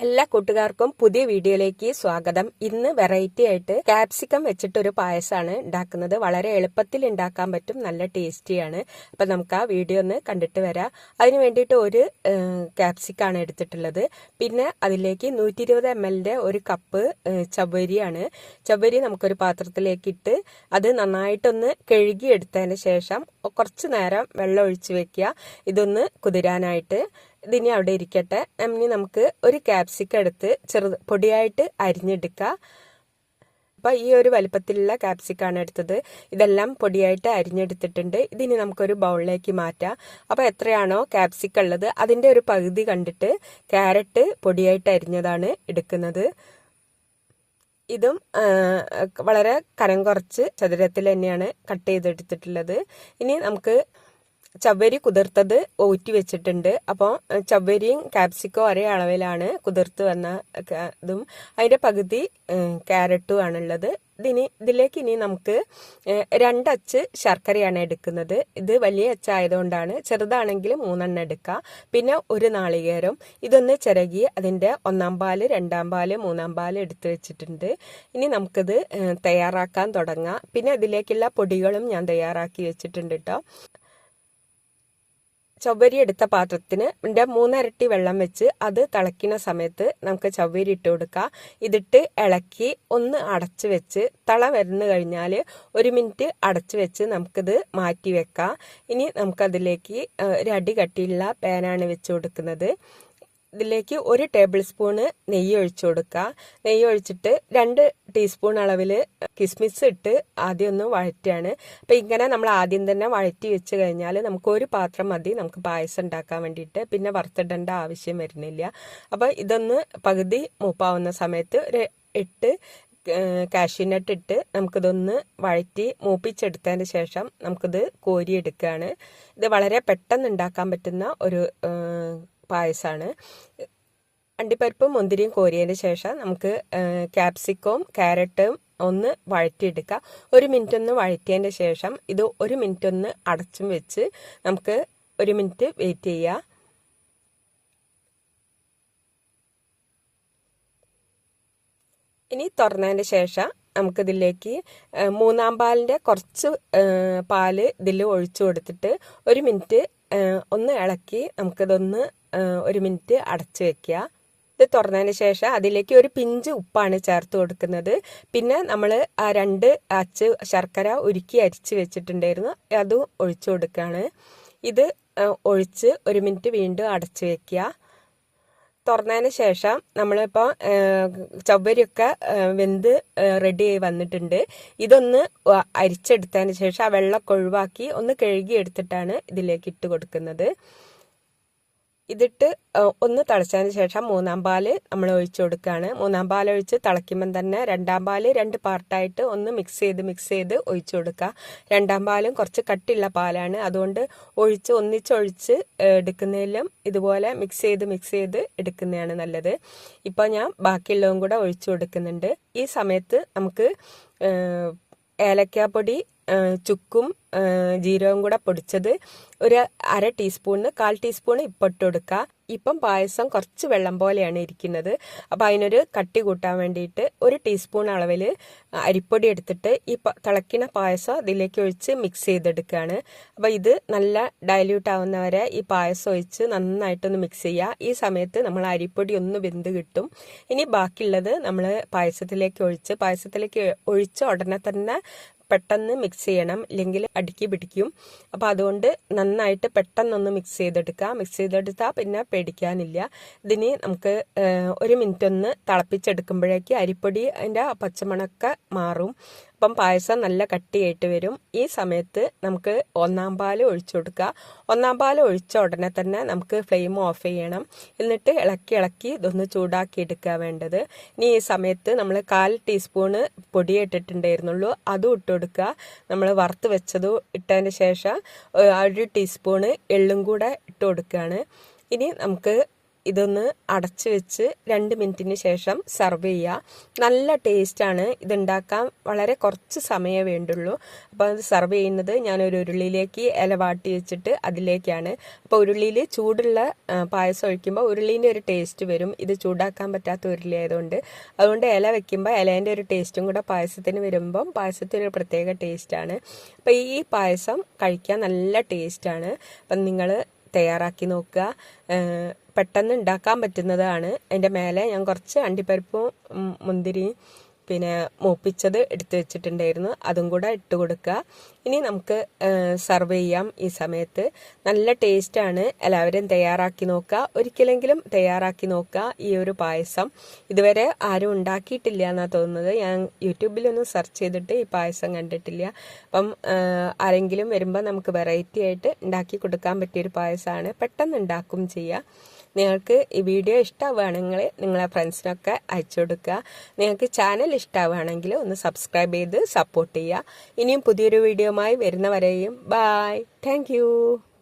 എല്ലാ കൂട്ടുകാർക്കും പുതിയ വീഡിയോയിലേക്ക് സ്വാഗതം. ഇന്ന് വെറൈറ്റി ആയിട്ട് കാപ്സിക്കം വെച്ചിട്ടൊരു പായസമാണ് ഉണ്ടാക്കുന്നത്. വളരെ എളുപ്പത്തിൽ ഉണ്ടാക്കാൻ പറ്റും നല്ല ടേസ്റ്റിയാണ് അപ്പം നമുക്ക് ആ വീഡിയോ ഒന്ന് കണ്ടിട്ട് വരാം. അതിന് വേണ്ടിയിട്ട് ഒരു കാപ്സിക്കാണ് എടുത്തിട്ടുള്ളത്. പിന്നെ അതിലേക്ക് നൂറ്റി ഇരുപത് എം എല്ലിന്റെ ഒരു കപ്പ് ചവരിയാണ് ചവരി നമുക്കൊരു പാത്രത്തിലേക്ക് ഇട്ട് അത് നന്നായിട്ടൊന്ന് കഴുകി എടുത്തതിന് ശേഷം കുറച്ച് നേരം വെള്ളം ഒഴിച്ച് വെക്കുക. ഇതൊന്ന് കുതിരാനായിട്ട് ഇതിനി അവിടെ ഇരിക്കട്ടെ. ഇനി നമുക്ക് ഒരു ക്യാപ്സിക്കം എടുത്ത് ചെറു പൊടിയായിട്ട് അരിഞ്ഞെടുക്കുക അപ്പോൾ ഈ ഒരു വലിപ്പത്തിലുള്ള ക്യാപ്സിക്കാണ് എടുത്തത്. ഇതെല്ലാം പൊടിയായിട്ട് അരിഞ്ഞെടുത്തിട്ടുണ്ട്. ഇതിനി നമുക്കൊരു ബൗളിലേക്ക് മാറ്റാം. അപ്പോൾ എത്രയാണോ ക്യാപ്സിക്ക ഉള്ളത് അതിന്റെ ഒരു പകുതി കണ്ടിട്ട് ക്യാരറ്റ് പൊടിയായിട്ട് അരിഞ്ഞതാണ് എടുക്കുന്നത്. ഇതും വളരെ കനം കുറച്ച് ചതുരത്തിൽ തന്നെയാണ് കട്ട് ചെയ്തെടുത്തിട്ടുള്ളത്. ഇനി നമുക്ക് ചവ്വരി കുതിർത്തത് ഊറ്റി വെച്ചിട്ടുണ്ട്. അപ്പോൾ ചവ്വരിയും ക്യാപ്സിക്കോ ഒരേ അളവിലാണ് കുതിർത്ത് വന്ന ഇതും അതിന്റെ പകുതി ക്യാരറ്റും ആണുള്ളത്. ഇതിനി ഇതിലേക്ക് ഇനി നമുക്ക് രണ്ടച്ച് ശർക്കരയാണ് എടുക്കുന്നത്. ഇത് വലിയ അച്ചായതുകൊണ്ടാണ്. ചെറുതാണെങ്കിൽ മൂന്നെണ്ണം എടുക്കുക പിന്നെ ഒരു നാളികേരം. ഇതൊന്ന് ചിരകി അതിന്റെ ഒന്നാം പാൽ രണ്ടാം പാൽ മൂന്നാം പാൽ എടുത്തു വെച്ചിട്ടുണ്ട്. ഇനി നമുക്കിത് തയ്യാറാക്കാൻ തുടങ്ങാം. പിന്നെ ഇതിലേക്കുള്ള പൊടികളും ഞാൻ തയ്യാറാക്കി വെച്ചിട്ടുണ്ട് കേട്ടോ ചവ്വരി എടുത്ത പാത്രത്തിന് മൂന്നരട്ടി വെള്ളം വെച്ച് അത് തിളയ്ക്കുന്ന സമയത്ത് നമുക്ക് ചവ്വരി ഇട്ട് കൊടുക്കുക ഇതിട്ട് ഇളക്കി ഒന്ന് അടച്ചു വെച്ച് തള വരുന്നു കഴിഞ്ഞാൽ ഒരു മിനിറ്റ് അടച്ചു വെച്ച് നമുക്കിത് മാറ്റി വെക്കാം. ഇനി നമുക്കതിലേക്ക് ഒരു അടി കട്ടിയുള്ള പാനാണ് വെച്ച് കൊടുക്കുന്നത്. ഇതിലേക്ക് ഒരു ടേബിൾ സ്പൂണ് നെയ്യ് ഒഴിച്ചു കൊടുക്കുക നെയ്യ് ഒഴിച്ചിട്ട് രണ്ട് ടീസ്പൂൺ അളവിൽ കിസ്മിസ് ഇട്ട് ആദ്യം ഒന്ന് വഴറ്റുകയാണ് അപ്പം ഇങ്ങനെ നമ്മൾ ആദ്യം തന്നെ വഴറ്റി വെച്ച് കഴിഞ്ഞാൽ നമുക്ക് ഒരു പാത്രം മതി. നമുക്ക് പായസം ഉണ്ടാക്കാൻ വേണ്ടിയിട്ട്. പിന്നെ വറുത്തിടേണ്ട ആവശ്യം വരുന്നില്ല. അപ്പോൾ ഇതൊന്ന് പകുതി മൂപ്പാവുന്ന സമയത്ത് ഒരു എട്ട് കാഷ്യൂനട്ട് ഇട്ട് നമുക്കിതൊന്ന് വഴറ്റി മൂപ്പിച്ചെടുത്തതിന് ശേഷം നമുക്കിത് കോരിയെടുക്കുകയാണ് ഇത് വളരെ പെട്ടെന്ന് ഉണ്ടാക്കാൻ പറ്റുന്ന ഒരു പായസമാണ് അണ്ടിപ്പരിപ്പും മുന്തിരിയും കോരിയതിന് ശേഷം നമുക്ക് ക്യാപ്സിക്കവും ക്യാരറ്റും ഒന്ന് വഴറ്റിയെടുക്കുക ഒരു മിനിറ്റ് ഒന്ന് വഴറ്റിയതിന്റെ ശേഷം ഇത് ഒരു മിനിറ്റ് ഒന്ന് അടച്ചും വെച്ച് നമുക്ക് ഒരു മിനിറ്റ് വെയിറ്റ് ചെയ്യുക ഇനി തുറന്നതിന് ശേഷം നമുക്കിതിലേക്ക് മൂന്നാം പാലിന്റെ കുറച്ച് പാൽ ഇതിൽ ഒഴിച്ചു കൊടുത്തിട്ട് ഒരു മിനിറ്റ് ഒന്ന് ഇളക്കി നമുക്കിതൊന്ന് ഒരു മിനിറ്റ് അടച്ചു വെക്കുക. ഇത് തുറന്നതിന് ശേഷം അതിലേക്ക് ഒരു പിഞ്ച് ഉപ്പാണ് ചേർത്ത് കൊടുക്കുന്നത്. പിന്നെ നമ്മൾ ആ രണ്ട് അച്ച് ശർക്കര ഉരുക്കി അരിച്ച് വെച്ചിട്ടുണ്ടായിരുന്നു. അതും ഒഴിച്ചു കൊടുക്കുകയാണ്. ഇത് ഒഴിച്ച് ഒരു മിനിറ്റ് വീണ്ടും അടച്ചു വെക്കുക. തുറന്നതിന് ശേഷം നമ്മളിപ്പോൾ ചവ്വരിയൊക്കെ വെന്ത് റെഡി ആയി വന്നിട്ടുണ്ട്. ഇതൊന്ന് അരിച്ചെടുത്തതിന് ശേഷം ആ വെള്ളമൊക്കെ ഒഴിവാക്കി ഒന്ന് കഴുകി എടുത്തിട്ടാണ് ഇതിലേക്ക് ഇട്ട് കൊടുക്കുന്നത്. ഇതിട്ട് ഒന്ന് തിളച്ചതിന് ശേഷം മൂന്നാം പാൽ നമ്മൾ ഒഴിച്ചു കൊടുക്കുകയാണ്. മൂന്നാം പാൽ ഒഴിച്ച് തിളയ്ക്കുമ്പം തന്നെ രണ്ടാം പാൽ രണ്ട് പാർട്ടായിട്ട് ഒന്ന് മിക്സ് ചെയ്ത് മിക്സ് ചെയ്ത് ഒഴിച്ചു കൊടുക്കുക. രണ്ടാം പാലും കുറച്ച് കട്ടിയുള്ള പാലാണ്. അതുകൊണ്ട് ഒഴിച്ച് ഒന്നിച്ചൊഴിച്ച് എടുക്കുന്നതിലും ഇതുപോലെ മിക്സ് ചെയ്ത് മിക്സ് ചെയ്ത് എടുക്കുന്നതാണ് നല്ലത്. ഇപ്പോൾ ഞാൻ ബാക്കിയുള്ളതും കൂടെ ഒഴിച്ചു കൊടുക്കുന്നുണ്ട്. ഈ സമയത്ത് നമുക്ക് ഏലക്കാപ്പൊടി ചുക്കും ജീരകവും കൂടെ പൊടിച്ചത് ഒരു അര ടീസ്പൂണിന് കാൽ ടീസ്പൂൺ ഇപ്പം ഇട്ട് കൊടുക്കുക ഇപ്പം പായസം കുറച്ച് വെള്ളം പോലെയാണ് ഇരിക്കുന്നത്. അപ്പോൾ അതിനൊരു കട്ടി കൂട്ടാൻ വേണ്ടിയിട്ട് ഒരു ടീസ്പൂൺ അളവിൽ അരിപ്പൊടി എടുത്തിട്ട് ഈ തിളക്കിന പായസം ഇതിലേക്ക് ഒഴിച്ച് മിക്സ് ചെയ്തെടുക്കുകയാണ് അപ്പോൾ ഇത് നല്ല ഡയല്യൂട്ട് ആവുന്നവരെ ഈ പായസം ഒഴിച്ച് നന്നായിട്ടൊന്ന് മിക്സ് ചെയ്യുക ഈ സമയത്ത് നമ്മൾ അരിപ്പൊടി ഒന്ന് വെന്ത് കിട്ടും. ഇനി ബാക്കിയുള്ളത് നമ്മൾ പായസത്തിലേക്ക് ഒഴിച്ച് പായസത്തിലേക്ക് ഒഴിച്ച് ഉടനെ തന്നെ പെട്ടെന്ന് മിക്സ് ചെയ്യണം. ഇല്ലെങ്കിൽ അടുക്കി പിടിക്കും. അപ്പോൾ അതുകൊണ്ട് നന്നായിട്ട് പെട്ടെന്നൊന്ന് മിക്സ് ചെയ്തെടുക്കുക. മിക്സ് ചെയ്തെടുത്താൽ പിന്നെ പേടിക്കാനില്ല. ഇതിന് നമുക്ക് ഒരു മിനിറ്റ് ഒന്ന് തിളപ്പിച്ചെടുക്കുമ്പോഴേക്ക് അരിപ്പൊടി അതിന്റെ പച്ചമണക്ക മാറും. അപ്പം പായസം നല്ല കട്ടിയായിട്ട് വരും. ഈ സമയത്ത് നമുക്ക് ഒന്നാം പാൽ ഒഴിച്ചു കൊടുക്കുക. ഒന്നാം പാൽ ഒഴിച്ച ഉടനെ തന്നെ നമുക്ക് ഫ്ലെയിം ഓഫ് ചെയ്യണം. എന്നിട്ട് ഇളക്കി ഇളക്കി ഇതൊന്ന് ചൂടാക്കി എടുക്കുക വേണ്ടത്. ഇനി ഈ സമയത്ത് നമ്മൾ കാൽ ടീസ്പൂണ് പൊടി ഇട്ടിട്ടുണ്ടായിരുന്നുള്ളൂ. അതും ഇട്ട് കൊടുക്കുക. നമ്മൾ വറുത്ത് വെച്ചതും ഇട്ടതിന് ശേഷം ഒരു ടീസ്പൂണ് എള്ളും കൂടെ ഇട്ട് കൊടുക്കുകയാണ്. ഇനി നമുക്ക് ഇതൊന്ന് അടച്ചു വെച്ച് രണ്ട് മിനിറ്റിന് ശേഷം സെർവ് ചെയ്യുക നല്ല ടേസ്റ്റാണ് ഇതുണ്ടാക്കാൻ വളരെ കുറച്ച് സമയമേ വേണ്ടുള്ളൂ. അപ്പോൾ അത് സെർവ് ചെയ്യുന്നത് ഞാനൊരു ഉരുളിയിലേക്ക് ഇല വാട്ടി വെച്ചിട്ട് അതിലേക്കാണ്. അപ്പോൾ ഉരുളിയിൽ ചൂടുള്ള പായസം ഒഴിക്കുമ്പോൾ ഉരുളീന്റെ ഒരു ടേസ്റ്റ് വരും. ഇത് ചൂടാക്കാൻ പറ്റാത്ത ഉരുളി ആയതുകൊണ്ട് അതുകൊണ്ട് ഇല വെക്കുമ്പോൾ ഇലേന്റെ ഒരു ടേസ്റ്റും കൂടെ പായസത്തിന് വരുമ്പം പായസത്തിനൊരു പ്രത്യേക ടേസ്റ്റാണ് അപ്പോൾ ഈ പായസം കഴിക്കാൻ നല്ല ടേസ്റ്റാണ് അപ്പം നിങ്ങൾ തയ്യാറാക്കി നോക്കുക. പെട്ടെന്ന് ഉണ്ടാക്കാൻ പറ്റുന്നതാണ്. അതിന്റെ മേലെ ഞാൻ കുറച്ച് അണ്ടിപ്പരിപ്പും മുന്തിരിയും പിന്നെ മൂപ്പിച്ചത് എടുത്ത് വെച്ചിട്ടുണ്ടായിരുന്നു. അതും കൂടെ ഇട്ട് കൊടുക്കുക. ഇനി നമുക്ക് സർവ് ചെയ്യാം ഈ സമയത്ത്. നല്ല ടേസ്റ്റാണ് എല്ലാവരും തയ്യാറാക്കി നോക്കുക. ഒരിക്കലെങ്കിലും തയ്യാറാക്കി നോക്കുക ഈ ഒരു പായസം. ഇതുവരെ ആരും ഉണ്ടാക്കിയിട്ടില്ല എന്നാണ് തോന്നുന്നത്. ഞാൻ യൂട്യൂബിലൊന്നും സെർച്ച് ചെയ്തിട്ട് ഈ പായസം കണ്ടിട്ടില്ല. അപ്പം ആരെങ്കിലും വരുമ്പോൾ നമുക്ക് വെറൈറ്റി ആയിട്ട് ഉണ്ടാക്കി കൊടുക്കാൻ പറ്റിയൊരു പായസമാണ്. പെട്ടെന്ന് ഉണ്ടാക്കും ചെയ്യുക നിങ്ങൾക്ക് ഈ വീഡിയോ ഇഷ്ടമാവുകയാണെങ്കിൽ നിങ്ങളെ ഫ്രണ്ട്സിനൊക്കെ അയച്ചു കൊടുക്കുക നിങ്ങൾക്ക് ചാനൽ ഇഷ്ടമാവുകയാണെങ്കിൽ ഒന്ന് സബ്സ്ക്രൈബ് ചെയ്ത് സപ്പോർട്ട് ചെയ്യുക. ഇനിയും പുതിയൊരു വീഡിയോയുമായി വരുന്നവരെയും ബായ് താങ്ക്